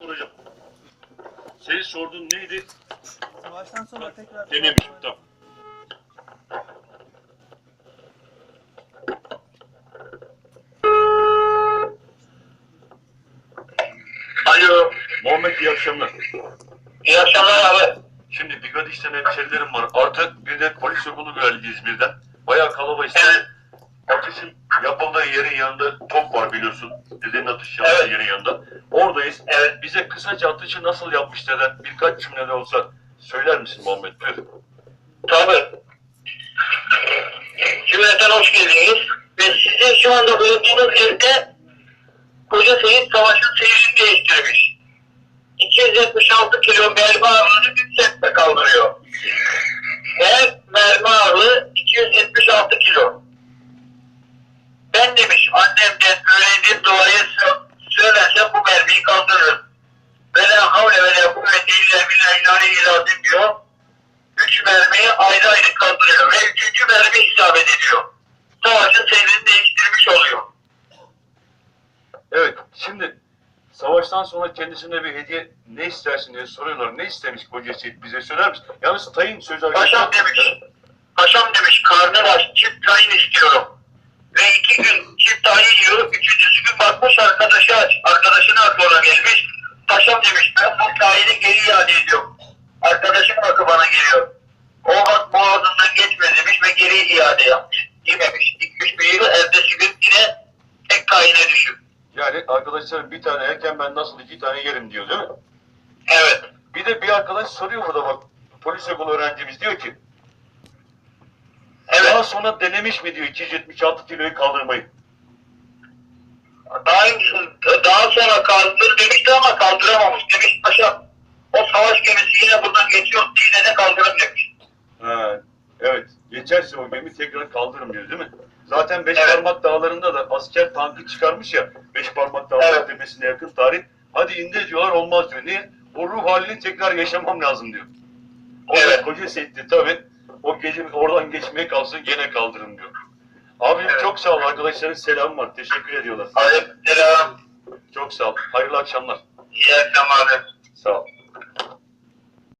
soracağım. Senin sorduğun neydi? Savaştan sonra tekrar... Denemişim tamam. Alo. Muhammed iyi akşamlar. İyi akşamlar abi. Şimdi Bigadiş'ten hemşerilerim var. Artık bir de polis okulu geldi İzmir'den. Bayağı kalabalık. Evet. Atışın yapıldığı yerin yanında top var biliyorsun. Dedenin atış yaptığı Evet. yerin yanında. Oradayız. Evet. Bize kısaca atışı nasıl yapmışlar birkaç cümlede olsa söyler misin Muhammed? Buyur. Tabii. Cümleten hoş geldiniz. Ve sizin şu anda bulunduğunuz yerde Koca Seyit Savaş'ın seyrini değiştirmiş. 276 kilo mermi ağırlığını bir setle kaldırıyor. Her mermi ağırlığı 276 kilo. Ben demiş annemden öğrendiğim duayı sö- söylersem bu mermiyi kaldırırım. Ve la havle ve la kuvvete illa billahi lazım diyor. Üç mermiyi ayrı ayrı kaldırıyor ve üçüncü mermi isabet ediyor. Savaşın seyrini değiştirmiş oluyor. Evet, şimdi savaştan sonra kendisine bir hediye ne istersin diye soruyorlar. Ne istemiş Koca Seyit bize söyler misin? Yalnız Tayın söz Paşam demiş, paşam demiş karnım aç çift tayin istiyorum. Ve iki gün Gelmiş. Paşam demiş ben bu tayini geri iade ediyorum. Arkadaşım akı bana geliyor. O bak boğazından geçme demiş ve geri iade yapmış. Yememiş. Gitmiş bir yıl ertesi gün yine tek tayine düşüp. Yani arkadaşlar bir tane yerken ben nasıl iki tane yerim diyor değil mi? Evet. Bir de bir arkadaş soruyor burada bak. Polis okulu öğrencimiz diyor ki daha Evet. sonra denemiş mi diyor 276 kiloyu kaldırmayı. Daha, sonra kaldır demişti ama kaldıramamış. Demiş paşam o savaş gemisi yine buradan geçiyor yine de kaldırım demiş. Ha, evet. Geçerse o gemi tekrar kaldırım diyor değil mi? Zaten beş Evet. parmak dağlarında da asker tankı çıkarmış ya. Beş parmak dağları Evet. tepesine yakın tarih. Hadi indir diyorlar olmaz diyor. Niye? O ruh halini tekrar yaşamam lazım diyor. O Evet. koca seytti tabi. O gece oradan geçmeye kalsın gene kaldırın diyor. Abim Evet. çok sağ ol. Arkadaşların selamı var. Teşekkür ediyorlar. Aleykümselam. Çok sağ ol. Hayırlı akşamlar. İyi akşamlar. Sağ ol.